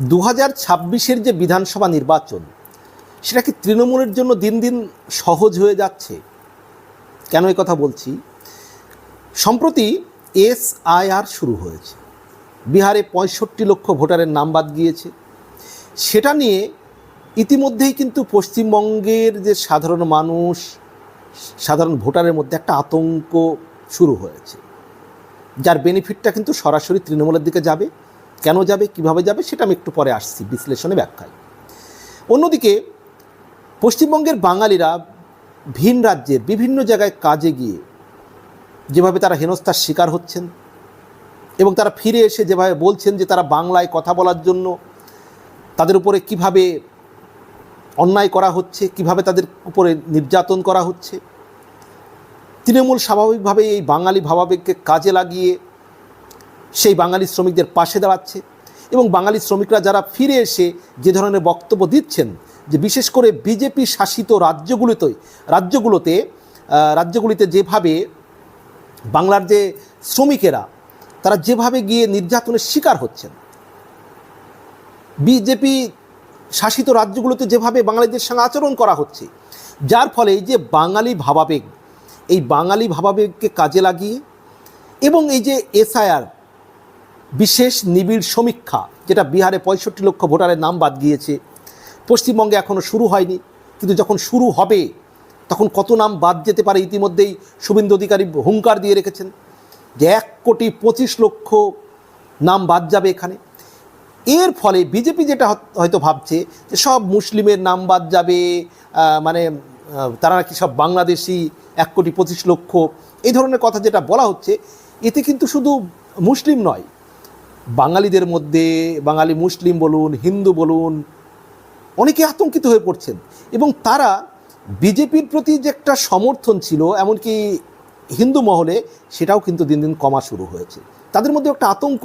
দু হাজার ছাব্বিশের যে বিধানসভা নির্বাচন, সেটা কি তৃণমূলের জন্য দিন দিন সহজ হয়ে যাচ্ছে? কেন এই কথা বলছি? সম্প্রতি এস আইআর শুরু হয়েছে। বিহারে পঁয়ষট্টি লক্ষ ভোটারের নাম বাদ গিয়েছে। সেটা নিয়ে ইতিমধ্যেই কিন্তু পশ্চিমবঙ্গের যে সাধারণ মানুষ, সাধারণ ভোটারের মধ্যে একটা আতঙ্ক শুরু হয়েছে। যার বেনিফিটটা কিন্তু সরাসরি তৃণমূলের দিকে যাবে। কেন যাবে, কীভাবে যাবে সেটা আমি একটু পরে আসছি বিশ্লেষণে ব্যাখ্যায়। অন্যদিকে, পশ্চিমবঙ্গের বাঙালিরা ভিন রাজ্যের বিভিন্ন জায়গায় কাজে গিয়ে যেভাবে তারা হেনস্থার শিকার হচ্ছেন এবং তারা ফিরে এসে যেভাবে বলছেন যে তারা বাংলায় কথা বলার জন্য তাদের উপরে কীভাবে অন্যায় করা হচ্ছে, কীভাবে তাদের উপরে নির্যাতন করা হচ্ছে, তৃণমূল স্বাভাবিকভাবে এই বাঙালি ভাবাবেগকে কাজে লাগিয়ে সেই বাঙালি শ্রমিকদের পাশে দাঁড়াচ্ছে এবং বাঙালি শ্রমিকরা যারা ফিরে এসে যে ধরনের বক্তব্য দিচ্ছেন, যে বিশেষ করে বিজেপি শাসিত রাজ্যগুলিতে, রাজ্যগুলোতে রাজ্যগুলিতে যেভাবে বাংলার যে শ্রমিকেরা, তারা যেভাবে গিয়ে নির্যাতনের শিকার হচ্ছেন। বিজেপি শাসিত রাজ্যগুলোতে যেভাবে বাঙালিদের সঙ্গে আচরণ করা হচ্ছে, যার ফলে এই যে বাঙালি ভাবাবেগ, এই বাঙালি ভাবাবেগকে কাজে লাগিয়ে এবং এই যে এসআইআর বিশেষ নিবিড় সমীক্ষা, যেটা বিহারে পঁয়ষট্টি লক্ষ ভোটারের নাম বাদ গিয়েছে। পশ্চিমবঙ্গে এখনও শুরু হয়নি, কিন্তু যখন শুরু হবে, তখন কত নাম বাদ যেতে পারে ইতিমধ্যেই শুভেন্দু অধিকারী হুঙ্কার দিয়ে রেখেছেন যে এক কোটি পঁচিশ লক্ষ নাম বাদ যাবে এখানে। এর ফলে বিজেপি যেটা হয়তো ভাবছে যে সব মুসলিমের নাম বাদ যাবে মানে তারা নাকি সব বাংলাদেশি, এক কোটি পঁচিশ লক্ষ। এই ধরনের কথা যেটা বলা হচ্ছে, এতে কিন্তু শুধু মুসলিম নয় বাঙালিদের মধ্যে, বাঙালি মুসলিম বলুন, হিন্দু বলুন, অনেকে আতঙ্কিত হয়ে পড়ছেন। এবং তারা বিজেপির প্রতি যে একটা সমর্থন ছিল, এমনকি হিন্দু মহলে, সেটাও কিন্তু দিন দিন কমা শুরু হয়েছে। তাদের মধ্যে একটা আতঙ্ক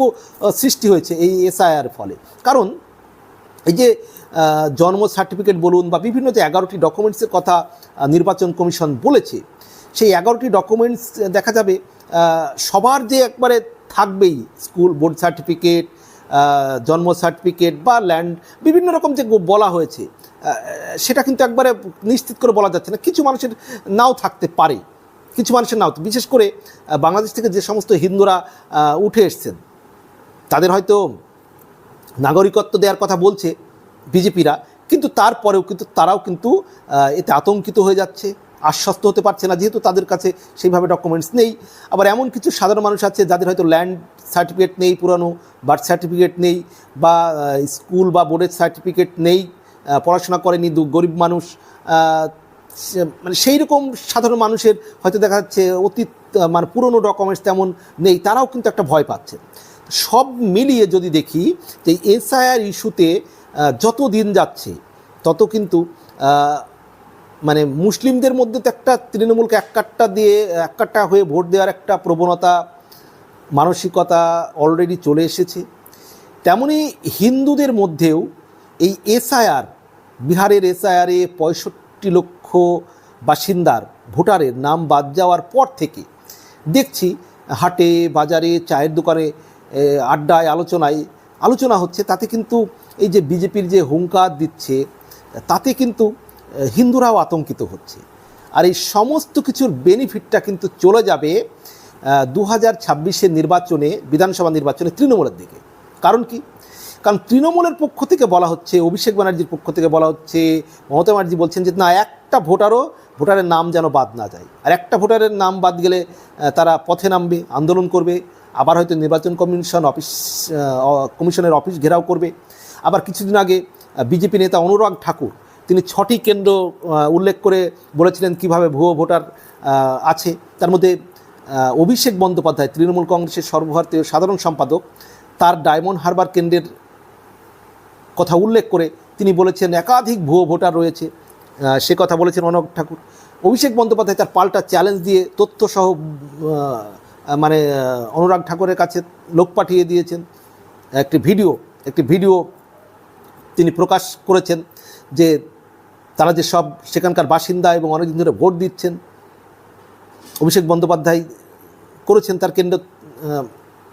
সৃষ্টি হয়েছে এই এসআইআর ফলে। কারণ এই যে জন্ম সার্টিফিকেট বলুন বা বিভিন্ন যে এগারোটি ডকুমেন্টসের কথা নির্বাচন কমিশন বলেছে, সেই এগারোটি ডকুমেন্টস দেখা যাবে সবার যে একবারে থাকবেই, স্কুল বোর্ড সার্টিফিকেট জন্ম সার্টিফিকেট বা ল্যান্ড, বিভিন্ন রকম যে বলা হয়েছে সেটা কিন্তু একবারে নিশ্চিত করে বলা যাচ্ছে না। কিছু মানুষের নাও থাকতে পারে, কিছু মানুষের নাও, বিশেষ করে বাংলাদেশ থেকে যে সমস্ত হিন্দুরা উঠে এসছেন, তাদের হয়তো নাগরিকত্ব দেওয়ার কথা বলছে বিজেপিরা, কিন্তু তারপরেও কিন্তু তারাও কিন্তু এতে আতঙ্কিত হয়ে যাচ্ছে। আশ্বস্ত হতে পারছে না, যেহেতু তাদের কাছে সেইভাবে ডকুমেন্টস নেই। আবার এমন কিছু সাধারণ মানুষ আছে যাদের হয়তো ল্যান্ড সার্টিফিকেট নেই, পুরানো বার্থ সার্টিফিকেট নেই বা স্কুল বা বোর্ডের সার্টিফিকেট নেই পড়াশোনা করেনি দু গরিব মানুষ মানে সেই রকম সাধারণ মানুষের হয়তো দেখা যাচ্ছে অতীত মানে পুরনো ডকুমেন্টস তেমন নেই, তারাও কিন্তু একটা ভয় পাচ্ছে। সব মিলিয়ে যদি দেখি যে এসআইআর ইস্যুতে যত দিন যাচ্ছে, তত কিন্তু মানে মুসলিমদের মধ্যে তো একটা তৃণমূলকে এক কাট্টা দিয়ে এক কাট্টা হয়ে ভোট দেওয়ার একটা প্রবণতা, মানসিকতা অলরেডি চলে এসেছে। তেমনি হিন্দুদের মধ্যেও এই এসআইআর, বিহারের এসআইআরে পঁয়ষট্টি লক্ষ বাসিন্দার ভোটারের নাম বাদ যাওয়ার পর থেকে দেখছি হাটে, বাজারে, চায়ের দোকানে আড্ডায়, আলোচনায়, আলোচনা হচ্ছে, তাতে কিন্তু এই যে বিজেপির যে হুঙ্কার দিচ্ছে, তাতে কিন্তু হিন্দুরাও আতঙ্কিত হচ্ছে। আর এই সমস্ত কিছুর বেনিফিটটা কিন্তু চলে যাবে দু হাজার ছাব্বিশের নির্বাচনে, বিধানসভা নির্বাচনে তৃণমূলের দিকে। কারণ কি? কারণ তৃণমূলের পক্ষ থেকে বলা হচ্ছে, অভিষেক ব্যানার্জির পক্ষ থেকে বলা হচ্ছে, মমতা ব্যানার্জি বলছেন যে, না, একটা ভোটারও, ভোটারের নাম যেন বাদ না যায়। আর একটা ভোটারের নাম বাদ গেলে তারা পথে নামবে, আন্দোলন করবে, আবার হয়তো নির্বাচন কমিশন অফিস কমিশনের অফিস ঘেরাও করবে। আবার কিছুদিন আগে বিজেপি নেতা অনুরাগ ঠাকুর তিনি ছটি কেন্দ্র উল্লেখ করে বলেছিলেন কীভাবে ভুয়ো ভোটার আছে। তার মধ্যে অভিষেক বন্দ্যোপাধ্যায়, তৃণমূল কংগ্রেসের সর্বভারতীয় সাধারণ সম্পাদক, তার ডায়মন্ড হারবার কেন্দ্রের কথা উল্লেখ করে তিনি বলেছেন, একাধিক ভুয়ো ভোটার রয়েছে। সে কথা বলেছেন অনুরাগ ঠাকুর। অভিষেক বন্দ্যোপাধ্যায় তার পাল্টা চ্যালেঞ্জ দিয়ে তথ্যসহ মানে অনুরাগ ঠাকুরের কাছে লোক পাঠিয়ে দিয়েছেন। একটি ভিডিও একটি ভিডিও তিনি প্রকাশ করেছেন যে তারা যে সব সেখানকার বাসিন্দা এবং অনেকদিন ধরে ভোট দিচ্ছেন, অভিষেক বন্দ্যোপাধ্যায় করেছেন তার কেন্দ্র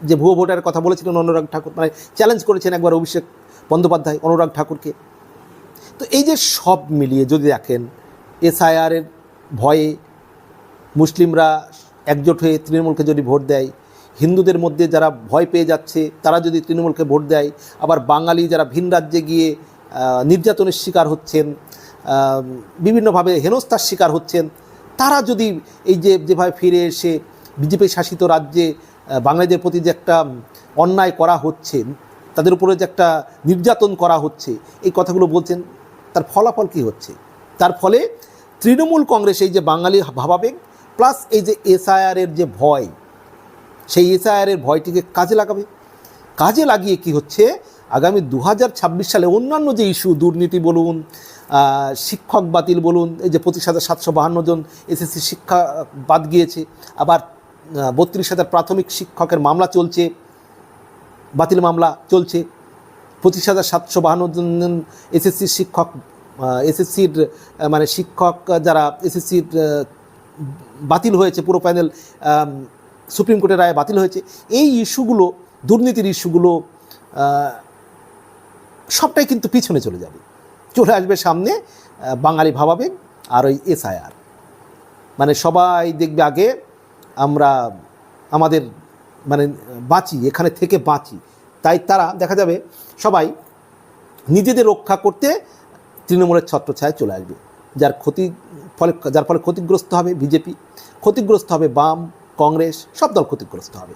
যে ভুয়ো ভোটারের কথা বলেছিলেন অনুরাগ ঠাকুর মানে চ্যালেঞ্জ করেছেন একবার অভিষেক বন্দ্যোপাধ্যায়, অনুরাগ ঠাকুরকে। তো এই যে সব মিলিয়ে যদি দেখেন এসআইআরের ভয়ে মুসলিমরা একজোট হয়ে তৃণমূলকে যদি ভোট দেয়, হিন্দুদের মধ্যে যারা ভয় পেয়ে যাচ্ছে, তারা যদি তৃণমূলকে ভোট দেয়, আবার বাঙালি যারা ভিন রাজ্যে গিয়ে নির্যাতনের শিকার হচ্ছেন বিভিন্নভাবে হেনস্থার শিকার হচ্ছেন। তারা যদি এই যে যেভাবে ফিরে এসে বিজেপি শাসিত রাজ্যে বাঙালিদের প্রতি যে একটা অন্যায় করা হচ্ছে, তাদের উপরে যে একটা নির্যাতন করা হচ্ছে, এই কথাগুলো বলছেন, তার ফলাফল কী হচ্ছে? তার ফলে তৃণমূল কংগ্রেস এই যে বাঙালি ভাবাবেগ, প্লাস এই যে এসআইআরের যে ভয়, সেই এসআইআরের ভয়টিকে কাজে লাগাবে। কাজে লাগিয়ে কি হচ্ছে? আগামী দু হাজার ছাব্বিশ সালে অন্যান্য যে ইস্যু, দুর্নীতি বলুন শিক্ষক বাতিল বলুন, এই যে পঁচিশ হাজার সাতশো বাহান্ন জন এসএসসি শিক্ষা বাদ গিয়েছে, আবার বত্রিশ হাজার প্রাথমিক শিক্ষকের মামলা চলছে, বাতিল মামলা চলছে, পঁচিশ হাজার সাতশো বাহান্ন জন এসএসসি শিক্ষক এসএসসির মানে শিক্ষক যারা এসএসসির বাতিল হয়েছে, পুরো প্যানেল সুপ্রিম কোর্টের রায়ে বাতিল হয়েছে, এই ইস্যুগুলো, দুর্নীতির ইস্যুগুলো সবটাই কিন্তু পিছনে চলে যাবে। চলে আসবে সামনে বাঙালি ভাবাবেগ আর ওই এসআইআর। মানে সবাই দেখবে আগে আমরা আমাদের মানে বাঁচি, এখানে থেকে বাঁচি। তাই তারা দেখা যাবে সবাই নিজেদের রক্ষা করতে তৃণমূলের ছত্রছায়ায় চলে আসবে। যার ক্ষতি ফলে, যার ফলে ক্ষতিগ্রস্ত হবে বিজেপি, ক্ষতিগ্রস্ত হবে বাম, কংগ্রেস, সব দল ক্ষতিগ্রস্ত হবে।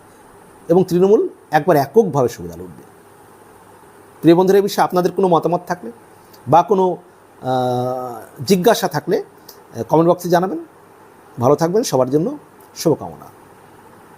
এবং তৃণমূল একবার এককভাবে সুবিধা লুটবে। প্রিয় বন্ধুরা এই বিষয়ে আপনাদের কোনো মতামত থাকলে বা কোনো জিজ্ঞাসা থাকলে কমেন্ট বক্সে জানাবেন। ভালো থাকবেন, সবার জন্য শুভকামনা।